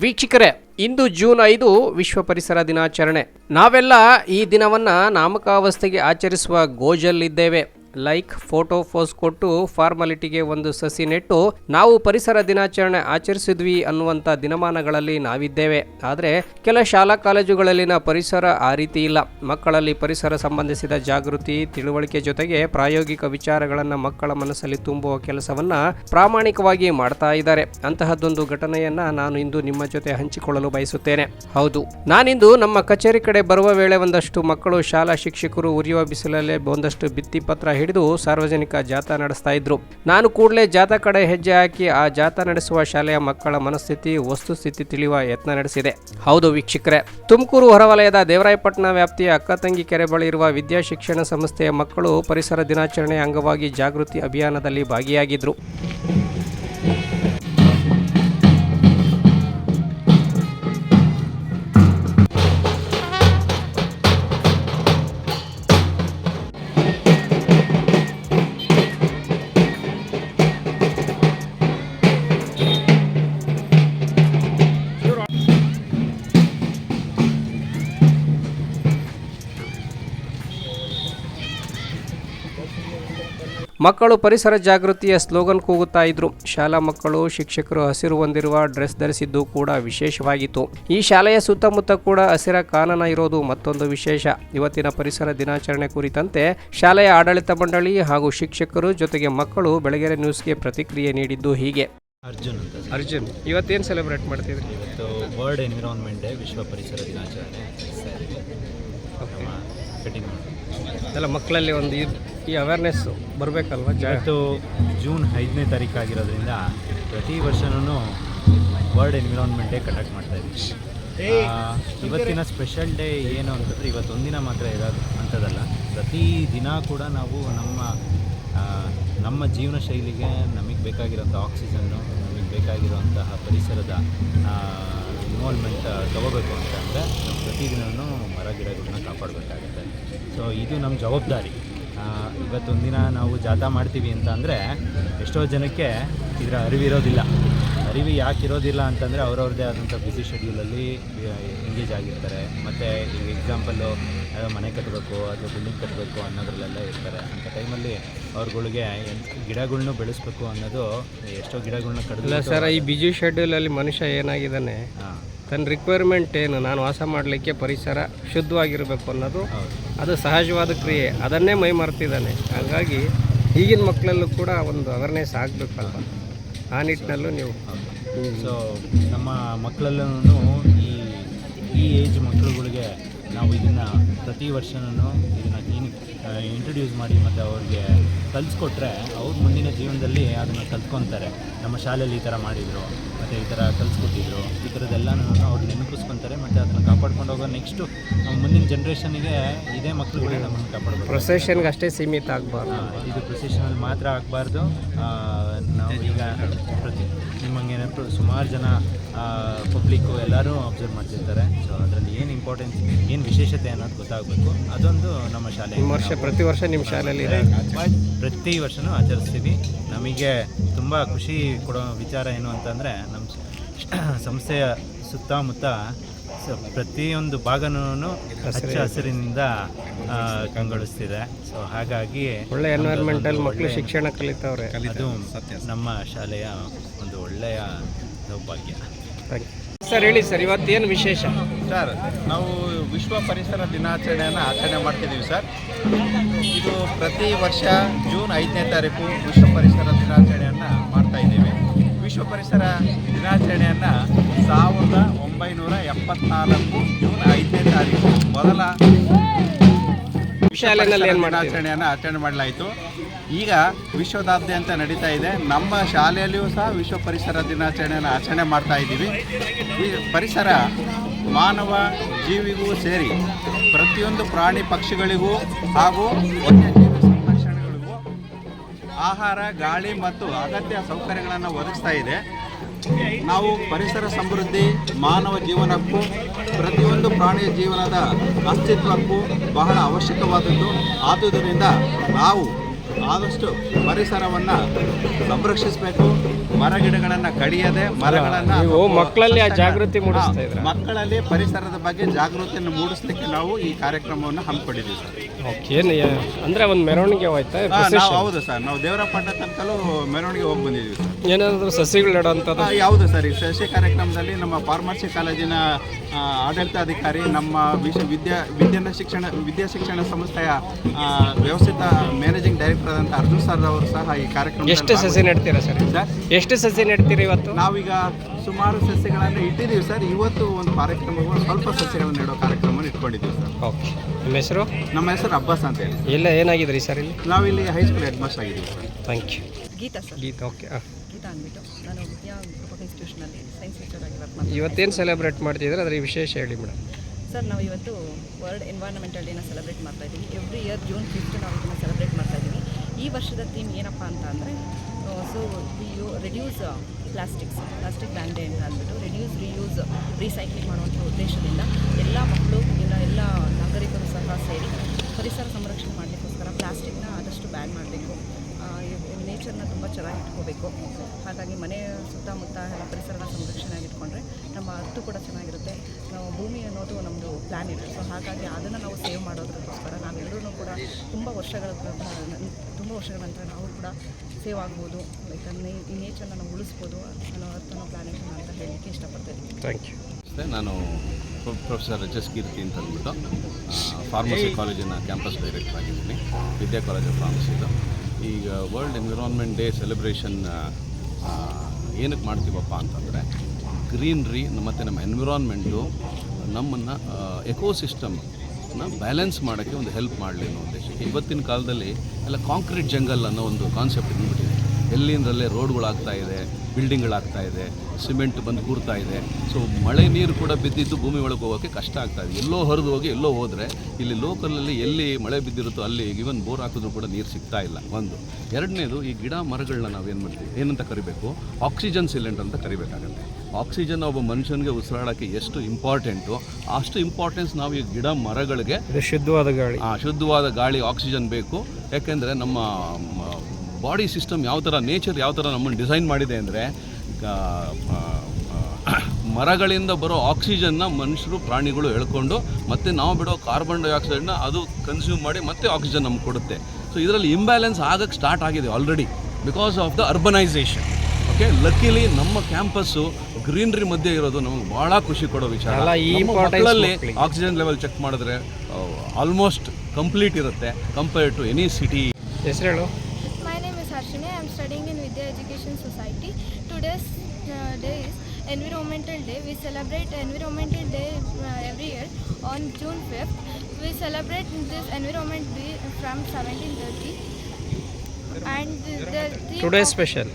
ವೀಕ್ಷಕರೇ ಇಂದು ಜೂನ್ ಐದು ವಿಶ್ವ ಪರಿಸರ ದಿನಾಚರಣೆ. ನಾವೆಲ್ಲ ಈ ದಿನವನ್ನ ನಾಮಕಾವಸ್ಥೆಗೆ ಆಚರಿಸುವ ಗೋಜಲ್ಲಿದ್ದೇವೆ. ಲೈಕ್, ಫೋಟೋ ಫೋಸ್ ಕೊಟ್ಟು ಫಾರ್ಮಾಲಿಟಿಗೆ ಒಂದು ಸಸಿ ನೆಟ್ಟು, ನಾವು ಪರಿಸರ ದಿನಾಚರಣೆ ಆಚರಿಸಿದ್ವಿ ಅನ್ನುವಂಥ ದಿನಮಾನಗಳಲ್ಲಿ ನಾವಿದ್ದೇವೆ. ಆದರೆ, ಕೆಲ ಶಾಲಾ ಕಾಲೇಜುಗಳಲ್ಲಿನ ಪರಿಸರ ಆ ರೀತಿ ಇಲ್ಲ. ಮಕ್ಕಳಲ್ಲಿ ಪರಿಸರ ಸಂಬಂಧಿಸಿದ ಜಾಗೃತಿ, ತಿಳುವಳಿಕೆ ಜೊತೆಗೆ ಪ್ರಾಯೋಗಿಕ ವಿಚಾರಗಳನ್ನು ಮಕ್ಕಳ ಮನಸ್ಸಲ್ಲಿ ತುಂಬುವ ಕೆಲಸವನ್ನ ಪ್ರಾಮಾಣಿಕವಾಗಿ ಮಾಡ್ತಾ ಇದ್ದಾರೆ. ಅಂತಹದ್ದೊಂದು ಘಟನೆಯನ್ನ ನಾನು ಇಂದು ನಿಮ್ಮ ಜೊತೆ ಹಂಚಿಕೊಳ್ಳಲು ಬಯಸುತ್ತೇನೆ. ಹೌದು. ನಾನಿಂದು ನಮ್ಮ ಕಚೇರಿ ಕಡೆ ಬರುವ ವೇಳೆ ಒಂದಷ್ಟು ಮಕ್ಕಳು ಶಾಲಾ ಶಿಕ್ಷಕರು ಉರಿಯುವ ಬಿಸಿಲಲ್ಲೇ ಒಂದಷ್ಟು ಭಿತ್ತಿಪತ್ರ ಹಿಡಿದು ಸಾರ್ವಜನಿಕ ಜಾಥಾ ನಡೆಸ್ತಾ ಇದ್ರು. ನಾನು ಕೂಡಲೇ ಜಾಥಾ ಕಡೆ ಹೆಜ್ಜೆ ಹಾಕಿ ಆ ಜಾಥಾ ನಡೆಸುವ ಶಾಲೆಯ ಮಕ್ಕಳ ಮನಸ್ಥಿತಿ, ವಸ್ತುಸ್ಥಿತಿ ತಿಳಿಯುವ ಯತ್ನ ನಡೆಸಿದೆ. ಹೌದು ವೀಕ್ಷಕರೇ. ತುಮಕೂರು ಹೊರವಲಯದ ದೇವರಾಯಪಟ್ಟಣ ವ್ಯಾಪ್ತಿಯ ಅಕ್ಕತಂಗಿ ಕೆರೆ ಬಳಿ ಇರುವ ವಿದ್ಯಾ ಶಿಕ್ಷಣ ಸಂಸ್ಥೆಯ ಮಕ್ಕಳು ಪರಿಸರ ದಿನಾಚರಣೆ ಅಂಗವಾಗಿ ಜಾಗೃತಿ ಅಭಿಯಾನದಲ್ಲಿ ಭಾಗಿಯಾಗಿದ್ರು. ಮಕ್ಕಳು ಪರಿಸರ ಜಾಗೃತಿಯ ಸ್ಲೋಗನ್ ಕೂಗುತ್ತಾ ಇದ್ರು. ಶಾಲಾ ಮಕ್ಕಳು ಶಿಕ್ಷಕರು ಹಸಿರು ಹೊಂದಿರುವ ಡ್ರೆಸ್ ಧರಿಸಿದ್ದು ಕೂಡ ವಿಶೇಷವಾಗಿತ್ತು. ಈ ಶಾಲೆಯ ಸುತ್ತಮುತ್ತ ಕೂಡ ಹಸಿರ ಕಾನನ ಇರೋದು ಮತ್ತೊಂದು ವಿಶೇಷ. ಇವತ್ತಿನ ಪರಿಸರ ದಿನಾಚರಣೆ ಕುರಿತಂತೆ ಶಾಲೆಯ ಆಡಳಿತ ಮಂಡಳಿ ಹಾಗೂ ಶಿಕ್ಷಕರು ಜೊತೆಗೆ ಮಕ್ಕಳು ಬೆಳಗೆರೆ ನ್ಯೂಸ್ಗೆ ಪ್ರತಿಕ್ರಿಯೆ ನೀಡಿದ್ದು ಹೀಗೆ. ಅರ್ಜುನ್ ಅಂತ. ಅರ್ಜುನ್ ಇವತ್ತೇನು ಸೆಲೆಬ್ರೇಟ್ ಮಾಡ್ತಿದ್ರಿ? ಇವತ್ತು ವರ್ಲ್ಡ್ ಎನ್ವಿರಾನ್ಮೆಂಟ್ ಡೇ ವಿಶ್ವ ಪರಿಸರ ದಿನಾಚರಣೆ. ಸರಿ. ಕಟಿಂಗ್ ಎಲ್ಲ ಮಕ್ಕಳಲ್ಲಿ ಒಂದು ಈ- ಅವೇರ್ನೆಸ್ ಬರಬೇಕಲ್ವ ಇವತ್ತು ಜೂನ್ ಐದನೇ ತಾರೀಕು ಆಗಿರೋದ್ರಿಂದ ಪ್ರತಿ ವರ್ಷನೂ ವರ್ಲ್ಡ್ ಎನ್ವಿರಾನ್ಮೆಂಟೇ ಡೇ ಕಂಡಕ್ಟ್ ಮಾಡ್ತಾ ಇದ್ದೀವಿ. ಇವತ್ತಿನ ಸ್ಪೆಷಲ್ ಡೇ ಏನು ಅಂತಂದರೆ ಇವತ್ತೊಂದಿನ ಮಾತ್ರ ಇರೋದು ಅಂಥದ್ದಲ್ಲ. ಪ್ರತಿ ದಿನ ಕೂಡ ನಾವು ನಮ್ಮ ನಮ್ಮ ಜೀವನ ಶೈಲಿಗೆ ನಮಗೆ ಬೇಕಾಗಿರೋಂಥ ಆಕ್ಸಿಜನ್ನು ನಮಗೆ ಬೇಕಾಗಿರುವಂತಹ ಪರಿಸರದ ಇನ್ವಾಲ್ವ್ಮೆಂಟ್ ತಗೋಬೇಕು ಅಂತಂದರೆ ನಾವು ಪ್ರತಿದಿನವೂ ಮರ ಗಿಡಗಳನ್ನ ಕಾಪಾಡಬೇಕಾಗುತ್ತೆ. ಸೊ ಇದು ನಮ್ಮ ಜವಾಬ್ದಾರಿ. ಇವತ್ತೊಂದಿನ ನಾವು ಜಾಥಾ ಮಾಡ್ತೀವಿ ಅಂತ ಅಂದರೆ ಎಷ್ಟೋ ಜನಕ್ಕೆ ಇದರ ಅರಿವಿರೋದಿಲ್ಲ. ಅರಿವು ಯಾಕೆ ಇರೋದಿಲ್ಲ ಅಂತಂದರೆ ಅವ್ರವ್ರದ್ದೇ ಆದಂಥ ಬ್ಯುಸಿ ಶೆಡ್ಯೂಲಲ್ಲಿ ಎಂಗೇಜ್ ಆಗಿರ್ತಾರೆ. ಮತ್ತು ಈಗ ಎಕ್ಸಾಂಪಲ್ಲು ಯಾವುದೋ ಮನೆ ಕಟ್ಟಬೇಕು ಅಥವಾ ಬಿಲ್ಡಿಂಗ್ ಕಟ್ಟಬೇಕು ಅನ್ನೋದ್ರಲ್ಲೆಲ್ಲ ಇರ್ತಾರೆ. ಅಂಥ ಟೈಮಲ್ಲಿ ಅವ್ರುಗಳಿಗೆ ಗಿಡಗಳನ್ನೂ ಬೆಳೆಸ್ಬೇಕು ಅನ್ನೋದು ಎಷ್ಟೋ ಗಿಡಗಳನ್ನ ಇಲ್ಲ ಸರ್ ಈ ಬಿಜಿ ಶೆಡ್ಯೂಲಲ್ಲಿ ಮನುಷ್ಯ ಏನಾಗಿದ್ದಾನೆ? ಹಾಂ. ತನ್ನ ರಿಕ್ವೈರ್ಮೆಂಟ್ ಏನು ನಾನು ವಾಸ ಮಾಡಲಿಕ್ಕೆ ಪರಿಸರ ಶುದ್ಧವಾಗಿರಬೇಕು ಅನ್ನೋದು ಅದು ಸಹಜವಾದ ಕ್ರಿಯೆ. ಅದನ್ನೇ ಮೈ ಮರ್ತಿದ್ದಾನೆ. ಹಾಗಾಗಿ ಈಗಿನ ಮಕ್ಕಳಲ್ಲೂ ಕೂಡ ಒಂದು ಅವೇರ್ನೆಸ್ ಆಗಬೇಕಲ್ಲ ಆ ನಿಟ್ಟಿನಲ್ಲೂ ನೀವು ಸೊ ನಮ್ಮ ಮಕ್ಕಳಲ್ಲೂ ಈ ಈ ಏಜ್ ಮಕ್ಕಳುಗಳಿಗೆ ನಾವು ಇದನ್ನು ಪ್ರತಿ ವರ್ಷನೂ ಇದನ್ನು ಕ್ಲೀನ್ ಇಂಟ್ರೊಡ್ಯೂಸ್ ಮಾಡಿ ಮತ್ತು ಅವ್ರಿಗೆ ಕಲಿಸ್ಕೊಟ್ರೆ ಅವ್ರ ಮುಂದಿನ ಜೀವನದಲ್ಲಿ ಅದನ್ನು ಕಲ್ತ್ಕೊತಾರೆ. ನಮ್ಮ ಶಾಲೆಯಲ್ಲಿ ಈ ಥರ ಮಾಡಿದರು ಮತ್ತು ಈ ಥರ ಕಲಿಸ್ಕೊಟ್ಟಿದ್ರು ಈ ಥರದ್ದೆಲ್ಲನೂ ಅವ್ರು ನೆನಪಿಸ್ಕೊತಾರೆ ಮತ್ತು ಅದನ್ನು ಕಾಪಾಡ್ಕೊಂಡು ಹೋಗೋ ನೆಕ್ಸ್ಟು ಮುಂದಿನ ಜನ್ರೇಷನ್ಗೆ ಇದೇ ಮಕ್ಕಳುಗಳೇ ನಮ್ಮನ್ನು ಕಾಪಾಡಬೇಕು. ಪ್ರೊಸೆಷನ್ಗೆ ಅಷ್ಟೇ ಸೀಮಿತ ಆಗಬಾರ್ದು. ಇದು ಪ್ರೊಸೆಷನಲ್ಲಿ ಮಾತ್ರ ಆಗಬಾರ್ದು. ನಾವು ಈಗ ಪ್ರತಿ ಏನಂತೂ ಸುಮಾರು ಜನ ಪಬ್ಲಿಕ್ಕು ಎಲ್ಲರೂ ಅಬ್ಸರ್ವ್ ಮಾಡ್ತಿರ್ತಾರೆ. ಸೊ ಅದರಲ್ಲಿ ಏನು ಇಂಪಾರ್ಟೆನ್ಸ್ ಏನು ವಿಶೇಷತೆ ಅನ್ನೋದು ಗೊತ್ತಾಗಬೇಕು. ಅದೊಂದು ನಮ್ಮ ಶಾಲೆ. ವರ್ಷ ಪ್ರತಿ ವರ್ಷ ನಿಮ್ಮ ಶಾಲೆಯಲ್ಲಿ ಪ್ರತಿ ವರ್ಷವೂ ಆಚರಿಸ್ತೀವಿ. ನಮಗೆ ತುಂಬ ಖುಷಿ ಕೊಡೋ ವಿಚಾರ ಏನು ಅಂತಂದರೆ ನಮ್ಮ ಸಂಸ್ಥೆಯ ಸುತ್ತಮುತ್ತ ಪ್ರತಿಯೊಂದು ಭಾಗನೂ ಹಚ್ಚ ಹಸಿರಿನಿಂದ ಕಂಗೊಳಿಸ್ತಿದೆ. ಸೊ ಹಾಗಾಗಿ ಒಳ್ಳೆ ಎನ್ವೈರ್ಮೆಂಟಲ್ಲಿ ಮಕ್ಕಳು ಶಿಕ್ಷಣ ಕಲಿತವ್ರೆ. ಅದು ನಮ್ಮ ಶಾಲೆಯ ಒಂದು ಒಳ್ಳೆಯ ಸೌಭಾಗ್ಯ ಸರ್ ಹೇಳಿ ಸರ್ ಇವತ್ತೇನು ವಿಶೇಷ? ಸರ್ ನಾವು ವಿಶ್ವ ಪರಿಸರ ದಿನಾಚರಣೆಯನ್ನು ಆಚರಣೆ ಮಾಡ್ತಿದ್ದೀವಿ ಸರ್. ಇದು ಪ್ರತಿ ವರ್ಷ ಜೂನ್ ಐದನೇ ತಾರೀಕು ವಿಶ್ವ ಪರಿಸರ ದಿನಾಚರಣೆಯನ್ನು ಮಾಡ್ತಾ ಇದ್ದೀವಿ. ವಿಶ್ವ ಪರಿಸರ ದಿನಾಚರಣೆಯನ್ನು ಸಾವಿರದ ಒಂಬೈನೂರ ಎಪ್ಪತ್ನಾಲ್ಕು ಜೂನ್ ಐದನೇ ತಾರೀಕು ಮೊದಲ ದಿನಾಚರಣೆಯನ್ನು ಆಚರಣೆ ಮಾಡಲಾಯಿತು. ಈಗ ವಿಶ್ವದಾದ್ಯಂತ ನಡೀತಾ ಇದೆ. ನಮ್ಮ ಶಾಲೆಯಲ್ಲಿಯೂ ಸಹ ವಿಶ್ವ ಪರಿಸರ ದಿನಾಚರಣೆಯನ್ನು ಆಚರಣೆ ಮಾಡ್ತಾ ಇದ್ದೀವಿ. ಈ ಪರಿಸರ ಮಾನವ ಜೀವಿಗೂ ಸೇರಿ ಪ್ರತಿಯೊಂದು ಪ್ರಾಣಿ ಪಕ್ಷಿಗಳಿಗೂ ಹಾಗೂ ಆಹಾರ, ಗಾಳಿ ಮತ್ತು ಅಗತ್ಯ ಸೌಕರ್ಯಗಳನ್ನು ಒದಗಿಸ್ತಾ ಇದೆ. ನಾವು ಪರಿಸರ ಸಮೃದ್ಧಿ, ಮಾನವ ಜೀವನಕ್ಕೂ, ಪ್ರತಿಯೊಂದು ಪ್ರಾಣಿಯ ಜೀವನದ ಅಸ್ತಿತ್ವಕ್ಕೂ ಬಹಳ ಅವಶ್ಯಕವಾದದ್ದು. ಆದುದರಿಂದ ನಾವು ಆದಷ್ಟು ಪರಿಸರವನ್ನು ಸಂರಕ್ಷಿಸಬೇಕು. ಮರ ಗಿಡಗಳನ್ನು ಕಡಿಯದೆ ಮರಗಳನ್ನು ಮಕ್ಕಳಲ್ಲಿ ಆ ಜಾಗೃತಿ ಮೂಡಿಸ್ತಾ ಮಕ್ಕಳಲ್ಲಿ ಪರಿಸರದ ಬಗ್ಗೆ ಜಾಗೃತಿಯನ್ನು ಮೂಡಿಸ್ಲಿಕ್ಕೆ ನಾವು ಈ ಕಾರ್ಯಕ್ರಮವನ್ನು ಹಮ್ಮಿಕೊಂಡಿದ್ದೀವಿ ಸರ್. ಓಕೆ ಅಂದರೆ ಒಂದು ಮೆರವಣಿಗೆ ಹೋಯ್ತಾ? ನಾವು ಹೌದು ಸರ್. ನಾವು ದೇವರಪಟ್ಟ ತನಕಲೂ ಮೆರವಣಿಗೆ ಹೋಗಿ ಬಂದಿದ್ದೀವಿ ಸರ್. ಏನಾದರೂ ಸಸಿಗಳು ನೆಡೋಂಥದ್ದು ಯಾವುದು ಸರ್? ಈ ಸಸಿ ಕಾರ್ಯಕ್ರಮದಲ್ಲಿ ನಮ್ಮ ಫಾರ್ಮಸಿ ಕಾಲೇಜಿನ ಆಡಳಿತಾಧಿಕಾರಿ ನಮ್ಮ ವಿಶ್ವ ವಿದ್ಯಾ ವಿದ್ಯಾನ ಶಿಕ್ಷಣ ವಿದ್ಯಾ ಶಿಕ್ಷಣ ಸಂಸ್ಥೆಯ ವ್ಯವಸ್ಥಿತ ಮ್ಯಾನೇಜಿಂಗ್ ಡೈರೆಕ್ಟರ್ ಆದಂಥ ಅರ್ಜುನ್ ಸರ್ ಅವರು ಸಹ ಈ ಕಾರ್ಯಕ್ರಮ ಎಷ್ಟು ಸಸಿ ನೆಡ್ತೀರಾ ಸರ್? ಸರ್? ಎಷ್ಟು ಸಸಿ ನೆಡ್ತೀರಿ ಇವತ್ತು? ನಾವೀಗ ಸುಮಾರು ಸಸ್ಯಗಳನ್ನು ಇಟ್ಟಿದ್ದೀವಿ ಸರ್. ಇವತ್ತು ಒಂದು ಕಾರ್ಯಕ್ರಮ ಸ್ವಲ್ಪ ಸಸ್ಯಗಳನ್ನು ನೆಡೋ ಕಾರ್ಯಕ್ರಮವನ್ನು ಇಟ್ಕೊಂಡಿದ್ದೀವಿ ಸರ್. ಓಕೆ. ನಿಮ್ಮ ಹೆಸರು? ನಮ್ಮ ಹೆಸರು ಅಬ್ಬಾಸ್ ಅಂತ ಹೇಳಿ ಇಲ್ಲ ಏನಾಗಿದ್ರಿ ಸರ್ ಇಲ್ಲಿ? ನಾವಿಲ್ಲಿ ಹೈಸ್ಕೂಲ್ ಹೆಡ್ ಮಾಸ್ಟರ್ ಆಗಿದ್ದೀವಿ sir. Thank you Geeta sir. Geeta okay ಹಾಂ. ಗೀತಾ ಅಂದ್ಬಿಟ್ಟು ನಾನು ಇನ್ಸ್ಟಿಟ್ಯೂಷನಲ್ಲಿ ಸೈನ್ಸ್ ಟೀಚರ್ ಆಗಿ ವರ್ಕ್ ಮಾಡ್ತೀನಿ ಇವತ್ತೇನು ಸೆಲೆಬ್ರೇಟ್ ಮಾಡ್ತಿದ್ರೆ ಅದ್ರ ವಿಶೇಷ ಹೇಳಿ ಮೇಡಮ್. ಸರ್ ನಾವು ಇವತ್ತು ವರ್ಲ್ಡ್ ಎನ್ವೈರನ್ಮೆಂಟಲ್ ಡೇನ ಸೆಲೆಬ್ರೇಟ್ ಮಾಡ್ತಾ ಇದ್ದೀವಿ. ಎವ್ರಿ ಇಯರ್ ಜೂನ್ ಫಿಫ್ತ್ ನಾವು ಇದನ್ನು ಸೆಲೆಬ್ರೇಟ್ ಮಾಡ್ತಾ ಇದ್ದೀವಿ. ಈ ವರ್ಷದ ಥೀಮ್ ಏನಪ್ಪ ಅಂತ ಅಂದರೆ so you reduce plastics plastic ban day ಅಂತ ಅಂದ್ಬಿಟ್ಟು ರಿಡ್ಯೂಸ್ ರಿಯೂಸ್ ರೀಸೈಕ್ಲಿಂಗ್ ಮಾಡುವಂಥ ಉದ್ದೇಶದಿಂದ ಎಲ್ಲ ಮಕ್ಕಳು, ಇಲ್ಲ ಎಲ್ಲ ನಾಗರಿಕರು ಸಹ ಸೇರಿ ಪರಿಸರ ಸಂರಕ್ಷಣೆ ಮಾಡಲಿಕ್ಕೋಸ್ಕರ ಪ್ಲಾಸ್ಟಿಕ್ನ ಆದಷ್ಟು ಬ್ಯಾನ್ ಮಾಡಬೇಕು. ನೇಚರ್ನ ತುಂಬ ಚೆನ್ನಾಗಿ ಇಟ್ಕೋಬೇಕು. ಹಾಗಾಗಿ ಮನೆ ಸುತ್ತಮುತ್ತ ಎಲ್ಲ ಪರಿಸರನ ಸಂರಕ್ಷಣೆ ಆಗಿಟ್ಕೊಂಡ್ರೆ ನಮ್ಮ ಅರ್ಥ ಕೂಡ ಚೆನ್ನಾಗಿರುತ್ತೆ. ನಾವು ಭೂಮಿ ಅನ್ನೋದು ನಮ್ಮದು ಪ್ಲ್ಯಾನ್ ಇದೆ ಸೊ ಹಾಗಾಗಿ ಅದನ್ನು ನಾವು ಸೇವ್ ಮಾಡೋದಕ್ಕೋಸ್ಕರ ನಾವೆಲ್ಲರೂ ತುಂಬ ವರ್ಷಗಳ ತುಂಬ ವರ್ಷಗಳ ನಂತರ ನಾವು ಕೂಡ ಸೇವ್ ಆಗ್ಬೋದು. ಲೈಕ್ ಈ ನೇಚರ್ನ ನಾವು ಉಳಿಸ್ಬೋದು. ಅನ್ನೋ ಅರ್ಥನ ಪ್ಲಾನೆಟ್ ಅಂತ ಹೇಳಲಿಕ್ಕೆ ಇಷ್ಟಪಡ್ತೀನಿ. ಥ್ಯಾಂಕ್ ಯು ಅಷ್ಟೇ ನಾನು pro- professor H S Keerthi ಅಂತ ಅಂದ್ಬಿಟ್ಟು ಫಾರ್ಮಸಿ ಕಾಲೇಜಿನ ಕ್ಯಾಂಪಸ್ ಡೈರೆಕ್ಟರ್ ಆಗಿದ್ದೀನಿ. ವಿದ್ಯಾ ಕಾಲೇಜ್ ಆಫ್ ಫಾರ್ಮಸಿದು ಈಗ ವರ್ಲ್ಡ್ ಎನ್ವಿರಾನ್ಮೆಂಟ್ ಡೇ ಸೆಲೆಬ್ರೇಷನ್ ಏನಕ್ಕೆ ಮಾಡ್ತೀವಪ್ಪ ಅಂತಂದರೆ ಗ್ರೀನ್ರಿ ಮತ್ತು ನಮ್ಮ ಎನ್ವಿರಾನ್ಮೆಂಟು ನಮ್ಮನ್ನು ಎಕೋಸಿಸ್ಟಮ್ನ ಬ್ಯಾಲೆನ್ಸ್ ಮಾಡೋಕ್ಕೆ ಒಂದು ಹೆಲ್ಪ್ ಮಾಡಲಿ ಅನ್ನೋ ಉದ್ದೇಶಕ್ಕೆ. ಇವತ್ತಿನ ಕಾಲದಲ್ಲಿ ಎಲ್ಲ ಕಾಂಕ್ರೀಟ್ ಜಂಗಲ್ ಅನ್ನೋ ಒಂದು ಕಾನ್ಸೆಪ್ಟ್ ಬಂದ್ಬಿಟ್ಟಿದೆ. ಎಲ್ಲಿಂದಲ್ಲೇ ರೋಡ್ಗಳಾಗ್ತಾ ಇದೆ ಬಿಲ್ಡಿಂಗ್ಗಳಾಗ್ತಾ ಇದೆ ಸಿಮೆಂಟ್ ಬಂದು ಕೂರ್ತಾ ಇದೆ. ಸೊ ಮಳೆ ನೀರು ಕೂಡ ಬಿದ್ದಿದ್ದು ಭೂಮಿ ಒಳಗೆ ಹೋಗೋಕ್ಕೆ ಕಷ್ಟ ಆಗ್ತಾ ಇದೆ. ಎಲ್ಲೋ ಹರಿದು ಹೋಗಿ, ಎಲ್ಲೋ ಹೋದರೆ ಇಲ್ಲಿ ಲೋಕಲಲ್ಲಿ ಎಲ್ಲಿ ಮಳೆ ಬಿದ್ದಿರುತ್ತೋ ಅಲ್ಲಿ ಇವನ್ ಬೋರ್ ಹಾಕಿದ್ರು ಕೂಡ ನೀರು ಸಿಗ್ತಾ ಇಲ್ಲ. ಒಂದು. ಎರಡನೇದು ಈ ಗಿಡ ಮರಗಳನ್ನ ನಾವೇನು ಮಾಡ್ತೀವಿ? ಏನಂತ ಕರಿಬೇಕು? ಆಕ್ಸಿಜನ್ ಸಿಲಿಂಡರ್ ಅಂತ ಕರಿಬೇಕಾಗತ್ತೆ. ಆಕ್ಸಿಜನ್ ಒಬ್ಬ ಮನುಷ್ಯನಿಗೆ ಉಸಿರಾಡೋಕ್ಕೆ ಎಷ್ಟು ಇಂಪಾರ್ಟೆಂಟು ಅಷ್ಟು ಇಂಪಾರ್ಟೆನ್ಸ್ ನಾವು ಈ ಗಿಡ ಮರಗಳಿಗೆ. ಶುದ್ಧವಾದ ಗಾಳಿ. ಆ, ಶುದ್ಧವಾದ ಗಾಳಿ ಆಕ್ಸಿಜನ್ ಬೇಕು. ಯಾಕೆಂದರೆ ನಮ್ಮ ಬಾಡಿ ಸಿಸ್ಟಮ್ ಯಾವ ಥರ ನೇಚರ್ ಯಾವ ಥರ ನಮ್ಮನ್ನು ಡಿಸೈನ್ ಮಾಡಿದೆ ಅಂದರೆ ಮರಗಳಿಂದ ಬರೋ ಆಕ್ಸಿಜನ್ನ ಮನುಷ್ಯರು ಪ್ರಾಣಿಗಳು ಎಳ್ಕೊಂಡು ಮತ್ತೆ ನಾವು ಬಿಡೋ ಕಾರ್ಬನ್ ಡೈಆಕ್ಸೈಡ್ನ ಅದು ಕನ್ಸ್ಯೂಮ್ ಮಾಡಿ ಮತ್ತೆ ಆಕ್ಸಿಜನ್ ನಮ್ಗೆ ಕೊಡುತ್ತೆ. ಸೊ ಇದರಲ್ಲಿ ಇಂಬ್ಯಾಲೆನ್ಸ್ ಆಗಕ್ಕೆ ಸ್ಟಾರ್ಟ್ ಆಗಿದೆ already because of the urbanisation okay luckily ನಮ್ಮ ಕ್ಯಾಂಪಸ್ಸು ಗ್ರೀನರಿ ಮಧ್ಯೆ ಇರೋದು ನಮಗೆ ಭಾಳ ಖುಷಿ ಕೊಡೋ ವಿಚಾರ ಈ ಮಕ್ಕಳಲ್ಲಿ ಆಕ್ಸಿಜನ್ ಲೆವೆಲ್ ಚೆಕ್ ಮಾಡಿದ್ರೆ ಆಲ್ಮೋಸ್ಟ್ ಕಂಪ್ಲೀಟ್ ಇರುತ್ತೆ ಕಂಪೇರ್ ಟು ಎನಿ ಸಿಟಿ ಹೆಸರು ಹೇಳು. I am studying in Vidya Education Society. Today's uh, day is Environmental Day. We celebrate Environmental Day uh, every year on June 5th. We celebrate this Environment Day from 1730. And the, the theme today special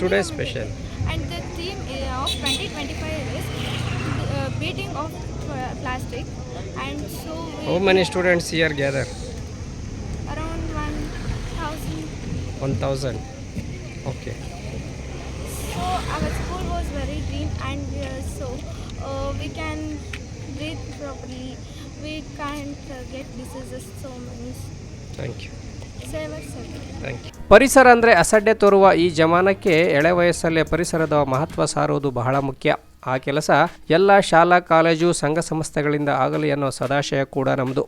today special Day. and the theme uh, of 2025 is the, beating of plastic. And so how many students here gather? Around 1000 1000 okay. So our school was very green and uh, so uh, we can breathe properly. We can't uh, get diseases so many. Thank you. Save us thank you. ಪರಿಸರ ಅಂದರೆ ಅಸಡ್ಡೆ ತೋರುವ ಈ ಜಮಾನಕ್ಕೆ ಎಳೆ ವಯಸ್ಸಲ್ಲೇ ಪರಿಸರದ ಮಹತ್ವ ಸಾರುವುದು ಬಹಳ ಮುಖ್ಯ. ಆ ಕೆಲಸ ಎಲ್ಲ ಶಾಲಾ, ಕಾಲೇಜು, ಸಂಘ ಸಂಸ್ಥೆಗಳಿಂದ ಆಗಲಿ ಅನ್ನೋ ಸದಾಶಯ ಕೂಡ ನಮ್ಮದು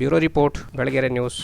ಬ್ಯೂರೋ ರಿಪೋರ್ಟ್ ಗಳಿಗೆರೆ ನ್ಯೂಸ್.